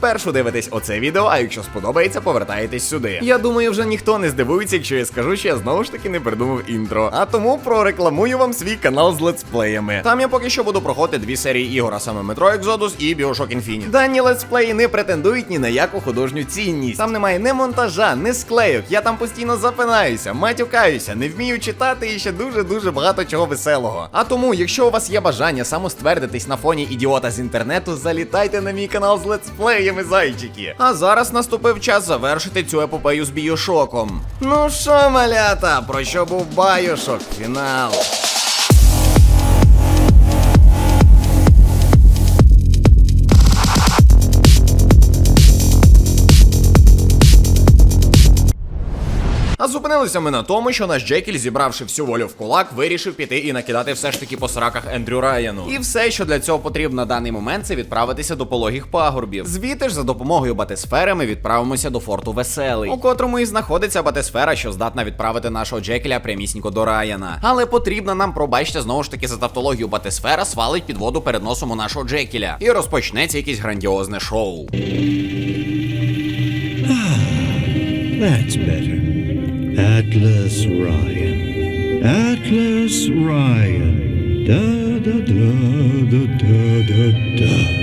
спершу дивитесь оце відео, а якщо сподобається, повертаєтесь сюди. Я думаю, вже ніхто не здивується, якщо я скажу, що я знову ж таки не придумав інтро. А тому прорекламую вам свій канал з летсплеями. Там я поки що буду проходити дві серії ігор, а саме Metro Exodus і Bioshock Infinite. Дані летсплеї не претендують ні на яку художню цінність. Там немає ні монтажа, ні склейок. Я там постійно запинаюся, матюкаюся, не вмію читати і ще дуже дуже багато чого веселого. А тому, якщо у вас є бажання самоствердитись на фоні ідіота з інтернету, залітайте на мій канал з летсплеями, зайчики. А зараз наступив час завершити цю епопею з біошоком. Ну що, малята, про що був байошок? Фінал. Зупинилися ми на тому, що наш Джекіль, зібравши всю волю в кулак, вирішив піти і накидати все ж таки по сраках Ендрю Райану. І все, що для цього потрібно на даний момент, це відправитися до пологих пагорбів. Звідти ж за допомогою батисфери ми відправимося до форту Веселий, у котрому і знаходиться батисфера, що здатна відправити нашого Джекіля прямісінько до Райана. Але потрібна нам, пробачте, знову ж таки за тавтологію батисфера свалить під воду перед носом у нашого Джекіля. І розпочнеться якесь грандіозне шоу. That's better. Atlas Ryan. Atlas Ryan. Da da da da da da da.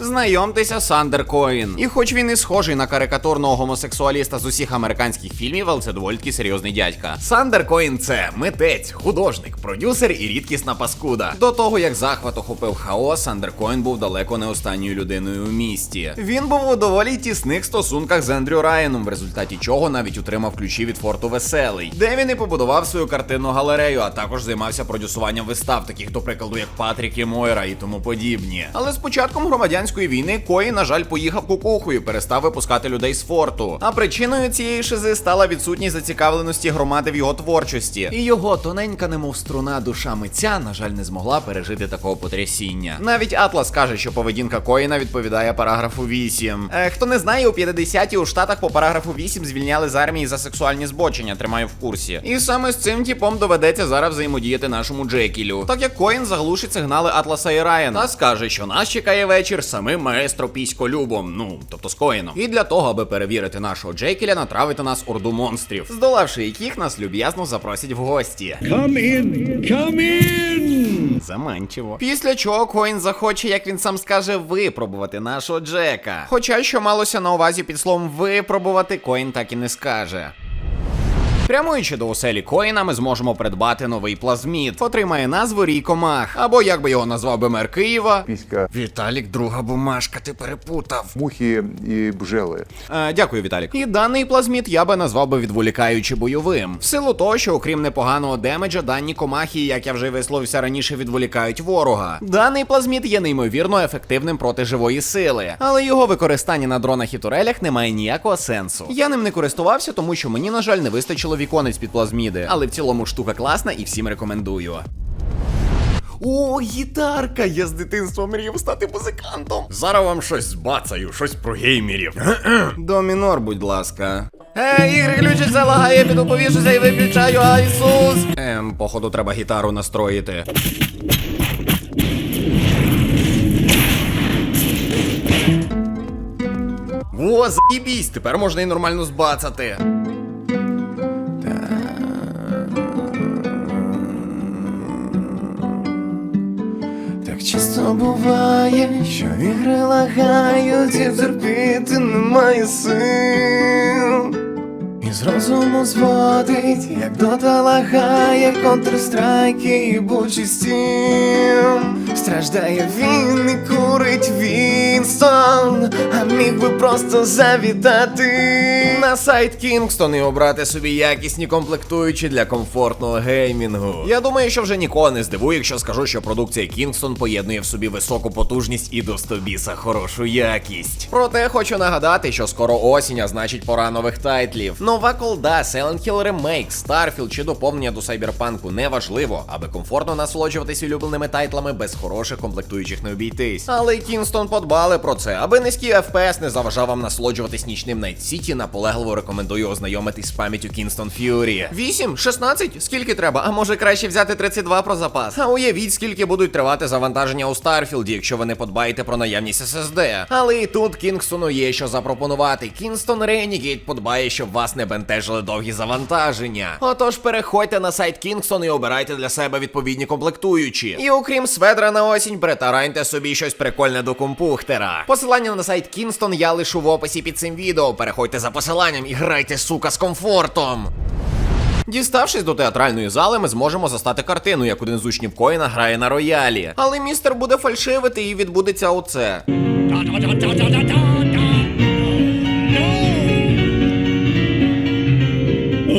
Знайомтеся, Сандер Коін. І хоч він і схожий на карикатурного гомосексуаліста з усіх американських фільмів, але це доволі серйозний дядька. Сандер Коін це митець, художник, продюсер і рідкісна паскуда. До того як захват охопив хаос, Сандер Коін був далеко не останньою людиною у місті. Він був у доволі тісних стосунках з Ендрю Райаном, в результаті чого навіть утримав ключі від форту Веселий, де він і побудував свою картинну галерею, а також займався продюсуванням вистав, таких до прикладу, як Патрік і Мойра і тому подібні. Але з початком громадянської війни Кої, на жаль, поїхав кукухою, і перестав випускати людей з форту. А причиною цієї шизи стала відсутність зацікавленості громади в його творчості. І його тоненька, немов струна душа митця, на жаль, не змогла пережити такого потрясіння. Навіть Атлас каже, що поведінка Коїна відповідає параграфу 8. Е, хто не знає, у 50-ті у штатах по параграфу 8 звільняли з армії за сексуальні збочення, тримаю в курсі. І саме з цим типом доведеться зараз взаємодіяти нашому Джекілю. Так як Коін заглушить сигнали Атласа і Райана та скаже, що нас чекає вечір самим маестро піськолюбом, ну тобто з Коїном. І для того, аби перевірити нашого Джекіля, натравити нас орду монстрів, здолавши яких нас люб'язно запросять в гості. Come in. Come in. Заманчиво. Після чого Коін захоче, як він сам скаже, випробувати нашого Джека. Хоча, що малося на увазі під словом випробувати, Коін так і не скаже. Прямуючи до оселі Коїна, ми зможемо придбати новий плазмід, котрий має назву Рій Комах. Або як би його назвав би мер Києва. піська, Віталік, друга бумажка, ти перепутав. мухи і бджели. Е, дякую, Віталік. І даний плазмід я би назвав би відволікаючи бойовим. В силу того, що окрім непоганого демеджа, дані комахи, як я вже висловився раніше, відволікають ворога. Даний плазмід є неймовірно ефективним проти живої сили, але його використання на дронах і турелях не має ніякого сенсу. Я ним не користувався, тому що мені, на жаль, не вистачило віконець під плазміди. Але в цілому штука класна і всім рекомендую. О, гітарка! Я з дитинства мріяв стати музикантом. Зараз вам щось збацаю, щось про геймерів. До мінор, будь ласка. Ей, ігри ключиться, лагає, піду повішуся і виключаю, а Ісус! Ем, походу, треба гітару настроїти. О, заїбісь, тепер можна і нормально збацати. Так часто буває, що ігри лагають і терпіти немає сил. І з розуму зводить, як дота лагає, контрстрайки і бучі стім. Страждає він і курить Вінстон, а міг би просто завітати на сайт Кінгстон і обрати собі якісні комплектуючі для комфортного геймінгу. Я думаю, що вже нікого не здивую, якщо скажу, що продукція Kingston поєднує в собі високу потужність і до стобіса хорошу якість. Проте хочу нагадати, що скоро осінь, а значить пора нових тайтлів. Нова колда, Silent Hill Remake, Starfield чи доповнення до Cyberpunk неважливо, аби комфортно насолоджуватись улюбленими тайтлами без хороших комплектуючих не обійтись. Але Kingston подбали про це, аби низький FPS не заважав вам насолоджуватись нічним Найт Сіті, наполегливо рекомендую ознайомитись з пам'яттю Кінстон Ф'юрі. 8? 16? Скільки треба? А може краще взяти 32 про запас? А уявіть, скільки будуть тривати завантаження у Старфілді, якщо ви не подбаєте про наявність SSD. Але і тут Кінгстону є що запропонувати. Кінстон Renegade подбає, щоб вас не бентежили довгі завантаження. Отож, переходьте на сайт Kingston і обирайте для себе відповідні комплектуючі. І окрім сведра на осінь, притараньте собі щось прикольне до компухтера. Посилання на сайт Kingston я лишу в описі під цим відео. Переходьте за посиланням і грайте, сука, з комфортом. Діставшись до театральної зали, ми зможемо застати картину, як один з учнів Коїна грає на роялі. Але містер буде фальшивити і відбудеться оце.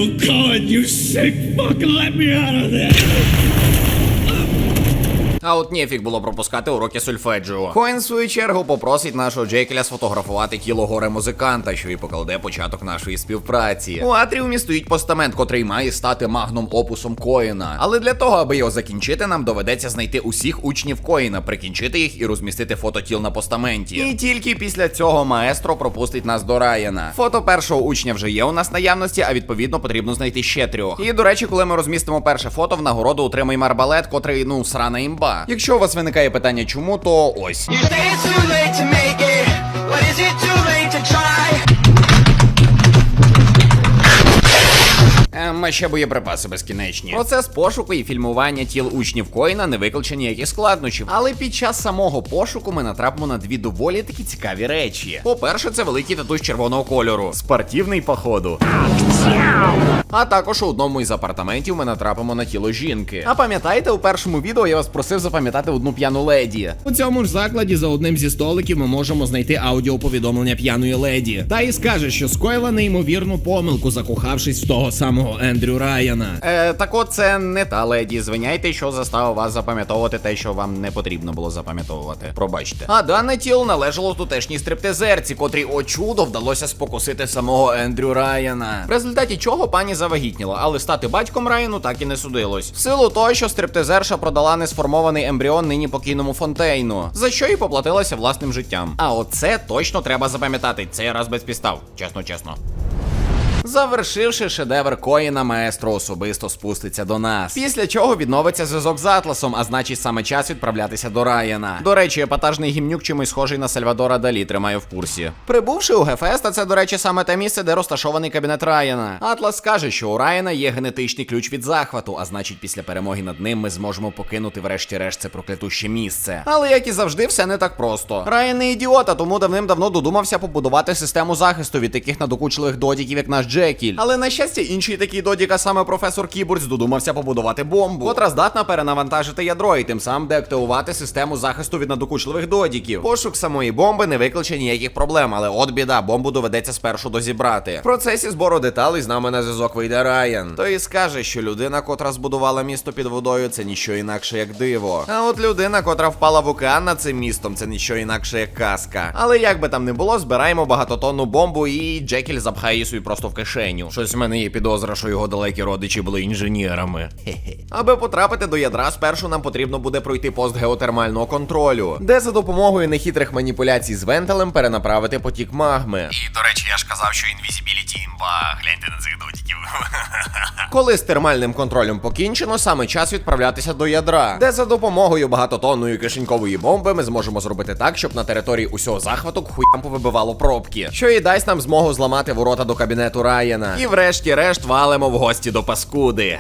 Oh God, you sick fuck! Let me out of there! А от нефіг було пропускати уроки сольфеджіо. Коін, в свою чергу, попросить нашого Джекеля сфотографувати тіло горе музиканта, що і покладе початок нашої співпраці. У атріумі стоїть постамент, котрий має стати магном опусом Коїна. Але для того, аби його закінчити, нам доведеться знайти усіх учнів Коїна, прикінчити їх і розмістити фото тіл на постаменті. І тільки після цього маестро пропустить нас до Райана. Фото першого учня вже є у нас наявності, а відповідно потрібно знайти ще трьох. І до речі, коли ми розмістимо перше фото, в нагороду отримаємо арбалет, котрий, ну, срана імба. Якщо у вас виникає питання, чому, то ось. Ем, ще боєприпаси безкінечні. Процес пошуку і фільмування тіл учнів Коїна не викличе ніяких складнощів. Але під час самого пошуку ми натрапимо на дві доволі такі цікаві речі. По-перше, це великий татусь червоного кольору. Спортивний походу. А також у одному із апартаментів ми натрапимо на тіло жінки. А пам'ятаєте, у першому відео я вас просив запам'ятати одну п'яну леді. У цьому ж закладі за одним зі столиків ми можемо знайти аудіоповідомлення п'яної леді. Та і скаже, що скоїла неймовірну помилку, закохавшись в того самого Ендрю Райана. Е, так от це не та леді. Звиняйте, що заставив вас запам'ятовувати те, що вам не потрібно було запам'ятовувати. Пробачте. А дане тіло належало тутешній стриптизерці, котрій о чудо вдалося спокусити самого Ендрю Райана. Результаті чого пані завагітніла, але стати батьком Райану так і не судилось. В силу того, що стриптизерша продала несформований ембріон нині покійному фонтейну, за що і поплатилася власним життям. А оце точно треба запам'ятати. Цей раз без підстав. Чесно, чесно. Завершивши шедевр Коїна, маестро особисто спуститься до нас. Після чого відновиться зв'язок з Атласом, а значить саме час відправлятися до Райана. До речі, епатажний гімнюк чимось схожий на Сальвадора Далі, тримаю в курсі. Прибувши у Гефеста, це, до речі, саме те місце, де розташований кабінет Райана. Атлас скаже, що у Райана є генетичний ключ від захвату, а значить, після перемоги над ним ми зможемо покинути врешті-решт це проклятуще місце. Але як і завжди, все не так просто. Райан не ідіот, а тому давним-давно додумався побудувати систему захисту від таких надокучливих додіків, як наш Джекіль. Але на щастя, інший такий додік, а саме професор Кібурдс, додумався побудувати бомбу, котра здатна перенавантажити ядро і тим самим деактивувати систему захисту від надокучливих додіків. Пошук самої бомби не викличе ніяких проблем, але от біда, бомбу доведеться спершу дозібрати. В процесі збору деталей з нами на зв'язок вийде Райан. То і скаже, що людина, котра збудувала місто під водою, це ніщо інакше як диво. А от людина, котра впала в океан над цим містом, це ніщо інакше як казка. Але як би там не було, збираємо багатотонну бомбу і Джекіль запхає її собі просто в кишеню. Щось в мене є підозра, що його далекі родичі були інженерами. Аби потрапити до ядра, спершу нам потрібно буде пройти пост геотермального контролю, де за допомогою нехитрих маніпуляцій з вентилем перенаправити потік магми. І до речі, я ж казав, що інвізібіліті імба. Гляньте на цих дотиків. Коли з термальним контролем покінчено, саме час відправлятися до ядра, де за допомогою багатотонної кишенькової бомби ми зможемо зробити так, щоб на території усього захвату хуям повибивало пробки, що і дасть нам змогу зламати ворота до кабінету Райана. І врешті-решт валимо в гості до паскуди.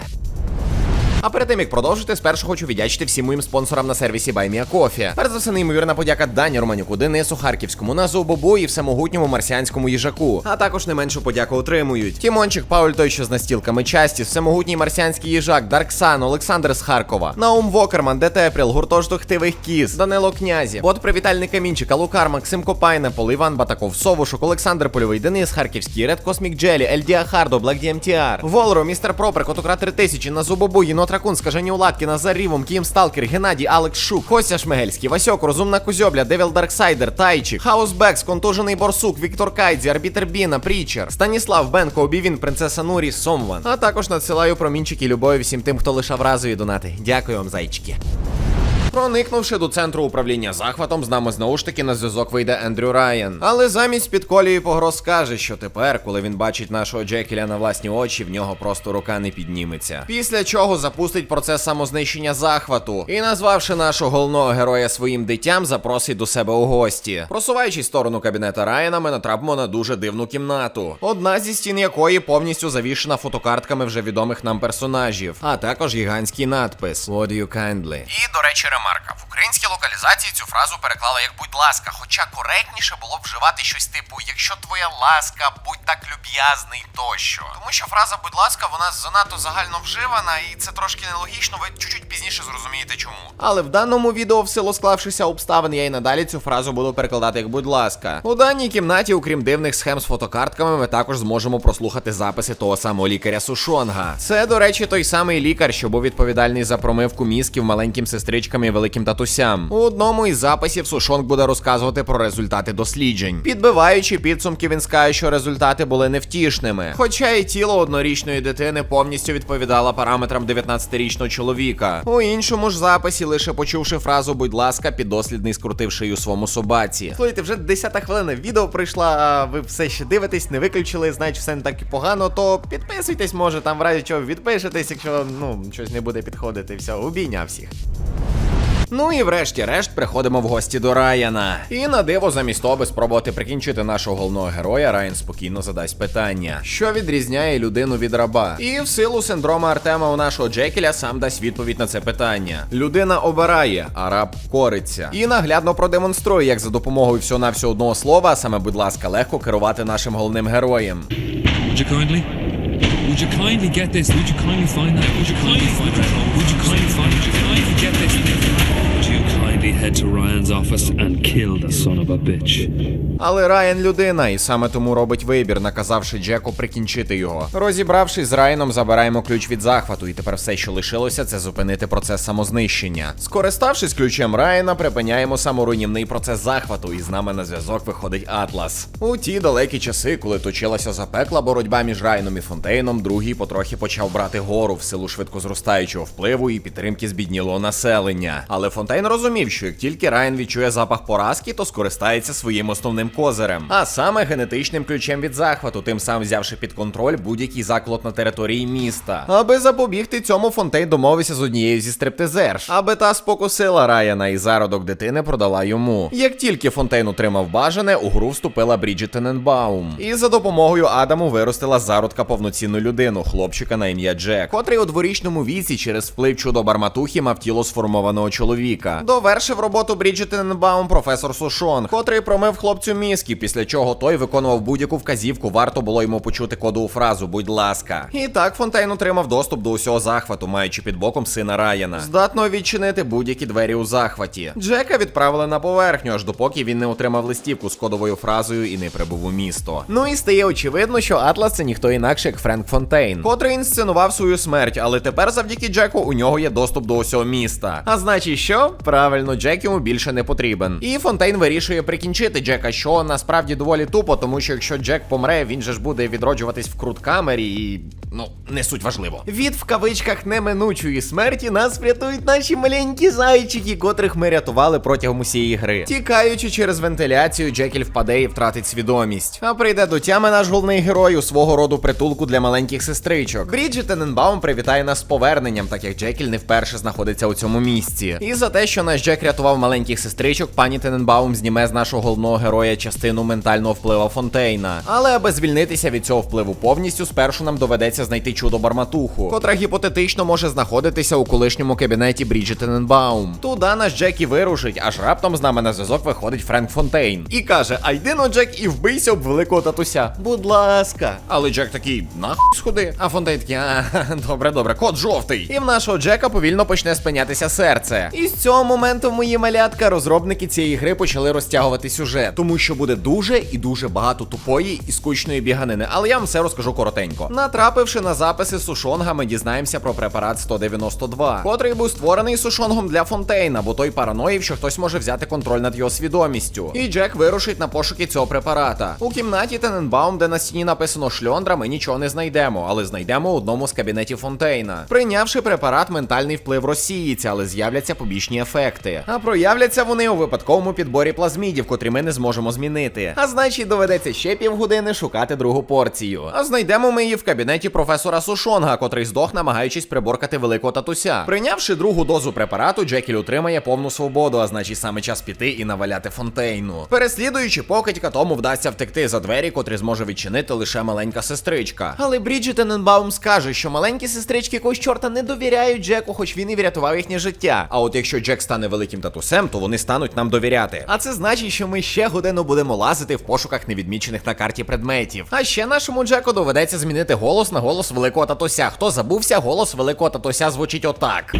А перед тим як продовжити, спершу хочу віддячити всім моїм спонсорам на сервісі BuyMeACoffee. Перш за все, неймовірна подяка Дані Романюку, Денису Харківському, Назу Бобу і всемогутньому марсіанському їжаку. А також не меншу подяку отримують. Тімончик Пауль, той, що з настілками часті, всемогутній марсіанський їжак, Дарксан, Олександр з Харкова, Наум Вокерман, Детепріл, гуртожиток Хтивих Кіз, Данило Князів, Бот Привітальний Камінчик, Алукар, Максим Копайне, Пол Іван Батаков, Совушок, Олександр Польовий, Денис Харківський, Ред Космік Джелі, Ельдіа Хардо, Блек DMTR, Волро, Містер Пропер, Котокра 3000, Назу Бобу, Єнот Ракун, Скажені Уладкіна, Зарівом, Рівом, Кім Сталкер, Геннадій, Алекс Шук, Костя Шмигельський, Васьок, Розумна Кузьобля, Девіл Дарксайдер, Тайчик, Хаус Бекс, Контужений Борсук, Віктор Кайдзі, Арбітер Біна, Прічер, Станіслав Бенко, Обівін, Принцеса Нурі, Сомван. А також надсилаю промінчики любові всім тим, хто лишав разові донати. Дякую вам, зайчики. Проникнувши до центру управління захватом, з нами знову ж таки на зв'язок вийде Ендрю Райан. Але замість підколює погроз скаже, що тепер, коли він бачить нашого Джекіля на власні очі, в нього просто рука не підніметься. Після чого запустить процес самознищення захвату і, назвавши нашого головного героя своїм дитям, запросить до себе у гості. Просуваючись сторону кабінета Райана, ми натрапимо на дуже дивну кімнату. Одна зі стін якої повністю завішена фотокартками вже відомих нам персонажів, а також гігантський надпис Would you kindly. І, до речі, ремарка. В українській локалізації цю фразу переклали як будь ласка, хоча коректніше було б вживати щось типу Якщо твоя ласка, будь так люб'язний тощо. Тому що фраза будь ласка, вона занадто загально вживана, і це трошки нелогічно, ви чуть-чуть пізніше зрозумієте чому. Але в даному відео, в силу склавшися обставин, я й надалі цю фразу буду перекладати як будь ласка. У даній кімнаті, окрім дивних схем з фотокартками, ми також зможемо прослухати записи того самого лікаря Сушонга. Це, до речі, той самий лікар, що був відповідальний за промивку мізків маленьким сестричкам і великим татусям. У одному із записів Сушонг буде розказувати про результати досліджень. Підбиваючи підсумки, він скаже, що результати були невтішними. Хоча і тіло однорічної дитини повністю відповідало параметрам 19-річного чоловіка. У іншому ж записі, лише почувши фразу будь ласка, піддослідний скрутив шию своєму собаці. Слухайте, вже 10 хвилина відео прийшла, а ви все ще дивитесь, не виключили, значить все не так і погано, то підписуйтесь, може, там в разі чого відпишетесь, якщо ну щось не буде підходити. Все, обійняв всіх. Ну і врешті-решт приходимо в гості до Райана. І на диво, замість того, аби спробувати прикінчити нашого головного героя, Райан спокійно задасть питання, що відрізняє людину від раба. І в силу синдрома Артема у нашого Джекіля сам дасть відповідь на це питання. Людина обирає, а раб кориться. І наглядно продемонструє, як за допомогою всього на всього одного слова, саме, будь ласка, легко керувати нашим головним героєм. Would you kindly? Get this? Would you kindly find that? Would you kindly find that? Would you kindly find? Would you kindly get this? Would you kindly head to Ryan's office and kill the son of a bitch? Але Райан людина, і саме тому робить вибір, наказавши Джеку прикінчити його. Розібравшись з Райаном, забираємо ключ від захвату, і тепер все, що лишилося, це зупинити процес самознищення. Скориставшись ключем Райана, припиняємо саморуйнівний процес захвату, і з нами на зв'язок виходить Атлас. У ті далекі часи, коли точилася запекла боротьба між Райаном і Фонтейном, другий потрохи почав брати гору в силу швидко зростаючого впливу і підтримки збіднілого населення. Але Фонтейн розумів, що як тільки Райан відчує запах поразки, то скористається своїм основним козирем, а саме генетичним ключем від захвату, тим самим взявши під контроль будь-який заклад на території міста. Аби запобігти цьому, Фонтейн домовився з однією зі стриптизерш, аби та спокусила Райана і зародок дитини продала йому. Як тільки Фонтейн отримав бажане, у гру вступила Бріджит Тененбаум. І за допомогою Адаму виростила зародка повноцінну людину, хлопчика на ім'я Джек, котрий у дворічному віці через вплив чудо барматухи мав тіло сформованого чоловіка. Довершив роботу Бріджит Тененбаум професор Сушон, котрий промив хлопцю мізки, після чого той виконував будь-яку вказівку, варто було йому почути кодову фразу будь ласка. І так Фонтейн отримав доступ до усього захвату, маючи під боком сина Райана, здатного відчинити будь-які двері у захваті. Джека відправили на поверхню, аж допоки він не отримав листівку з кодовою фразою і не прибув у місто. Ну і стає очевидно, що Атлас це ніхто інакше, як Френк Фонтейн, котрий інсценував свою смерть, але тепер завдяки Джеку у нього є доступ до усього міста. А значить, що? Правильно, Джек йому більше не потрібен. І Фонтейн вирішує прикінчити Джека, що насправді доволі тупо, тому що якщо Джек помре, він же ж буде відроджуватись в круткамері і. Ну, не суть важливо. Від в кавичках неминучої смерті нас врятують наші маленькі зайчики, котрих ми рятували протягом усієї гри. Тікаючи через вентиляцію, Джекіль впаде і втратить свідомість. А прийде до тями наш головний герой у свого роду притулку для маленьких сестричок. Бріджит Тененбаум привітає нас з поверненням, так як Джекіль не вперше знаходиться у цьому місці. І за те, що наш Джек рятував маленьких сестричок, пані Тененбаум зніме з нашого головного героя частину ментального впливу Фонтейна. Але аби звільнитися від цього впливу повністю, спершу нам доведеться знайти чудо барматуху, котра гіпотетично може знаходитися у колишньому кабінеті Бріджит Тененбаум. Туди наш Джек і вирушить, аж раптом з нами на зв'язок виходить Френк Фонтейн. І каже: А йди но, Джек, і вбийся об великого татуся. Будь ласка. Але Джек такий, нахуй сходи. А Фонтейн такий, а, добре, добре, кот жовтий. І в нашого Джека повільно почне спинятися серце. І з цього моменту, мої малятка, розробники цієї гри почали розтягувати сюжет, тому що буде дуже і дуже багато тупої і скучної біганини. Але я вам все розкажу коротенько. Натрапивши на записи Сушонга ми дізнаємося про препарат 192, котрий був створений Сушонгом для Фонтейна, бо той параноїв, що хтось може взяти контроль над його свідомістю. І Джек вирушить на пошуки цього препарата. У кімнаті Тененбаум, де на стіні написано шльондра, ми нічого не знайдемо, але знайдемо у одному з кабінетів Фонтейна. Прийнявши препарат, ментальний вплив розсіється, але з'являться побічні ефекти. А проявляться вони у випадковому підборі плазмідів, котрі ми не зможемо змінити. А значить, доведеться ще півгодини шукати другу порцію. А знайдемо ми її в кабінеті професора Сушонга, котрий здох, намагаючись приборкати великого татуся. Прийнявши другу дозу препарату, Джекіль отримає повну свободу, а значить саме час піти і наваляти фонтейну. Переслідуючи покидька, тому вдасться втекти за двері, котрі зможе відчинити лише маленька сестричка. Але Бріджит Тененбаум скаже, що маленькі сестрички якогось чорта не довіряють Джеку, хоч він і врятував їхнє життя. А от якщо Джек стане великим татусем, то вони стануть нам довіряти. А це значить, що ми ще годину будемо лазити в пошуках невідмічених на карті предметів. А ще нашому Джеку доведеться змінити голос на голос великого татуся. Хто забувся, голос великого татуся звучить отак.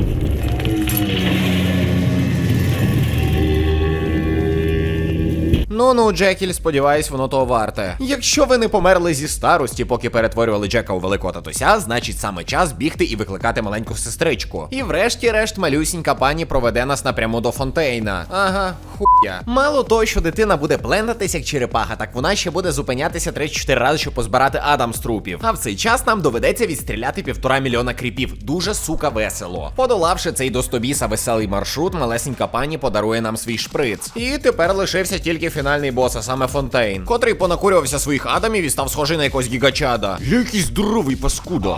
Ну ну, Джекіль, сподіваюсь, воно того варте. Якщо ви не померли зі старості, поки перетворювали Джека у великого татуся, значить саме час бігти і викликати маленьку сестричку. І врешті-решт малюсінька пані проведе нас напряму до Фонтейна. Ага, хуя. Мало того, що дитина буде плентатись як черепаха, так вона ще буде зупинятися 3-4 рази, щоб позбирати Адам з трупів. А в цей час нам доведеться відстріляти півтора мільйона кріпів. Дуже сука весело. Подолавши цей достобіса веселий маршрут, малесенька пані подарує нам свій шприц. І тепер лишився тільки фінальний бос, а саме Фонтейн, котрий понакурювався своїх адамів і став схожий на якогось гігачада. Який здоровий паскуда.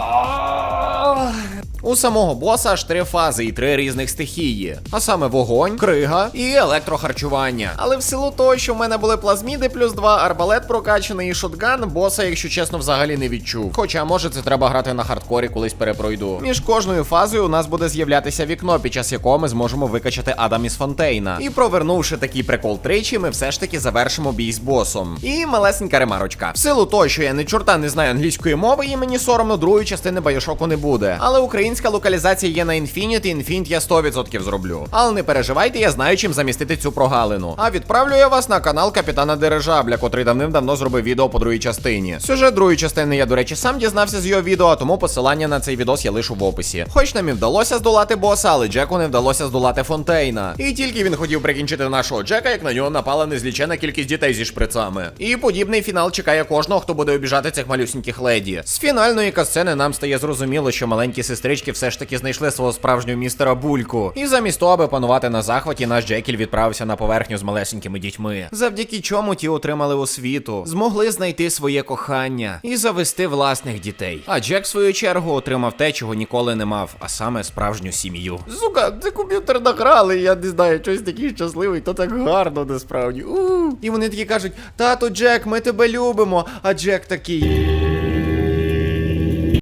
У самого боса аж три фази і три різних стихії. А саме вогонь, крига і електрохарчування. Але в силу того, що в мене були плазміди плюс два, арбалет прокачаний і шотган, боса, якщо чесно, взагалі не відчув. Хоча, може, це треба грати на хардкорі, колись перепройду. Між кожною фазою у нас буде з'являтися вікно, під час якого ми зможемо викачати Адам із Фонтейна. І провернувши такий прикол тричі, ми все ж таки завершимо бій з босом. І малесенька ремарочка. В силу того, що я не чорта не знаю англійської мови, і мені соромно другої частини Байошоку не буде. Але українська локалізація є на Infinite, і Infinite я 100% зроблю. Але не переживайте, я знаю, чим замістити цю прогалину. А відправлю я вас на канал капітана Дирижабля, котрий давним-давно зробив відео по другій частині. Сюжет другої частини я, до речі, сам дізнався з його відео, тому посилання на цей відос я лишу в описі. Хоч нам і вдалося здолати боса, але Джеку не вдалося здолати Фонтейна. І тільки він хотів прикінчити нашого Джека, як на нього напала незлічена кількість дітей зі шприцами. І подібний фінал чекає кожного, хто буде обіжати цих малюсіньких леді. З фінальної касцени нам стає зрозуміло, що маленькі сестрички все ж таки знайшли свого справжнього містера Бульку. І замість того, аби панувати на захваті, наш Джекіль відправився на поверхню з малесенькими дітьми. Завдяки чому ті отримали освіту, змогли знайти своє кохання і завести власних дітей. А Джек, в свою чергу, отримав те, чого ніколи не мав, а саме справжню сім'ю. Сука, це комп'ютер награли, я не знаю, щось такий щасливий, то так гарно насправді. У. І вони такі кажуть: тату Джек, ми тебе любимо. А Джек такий.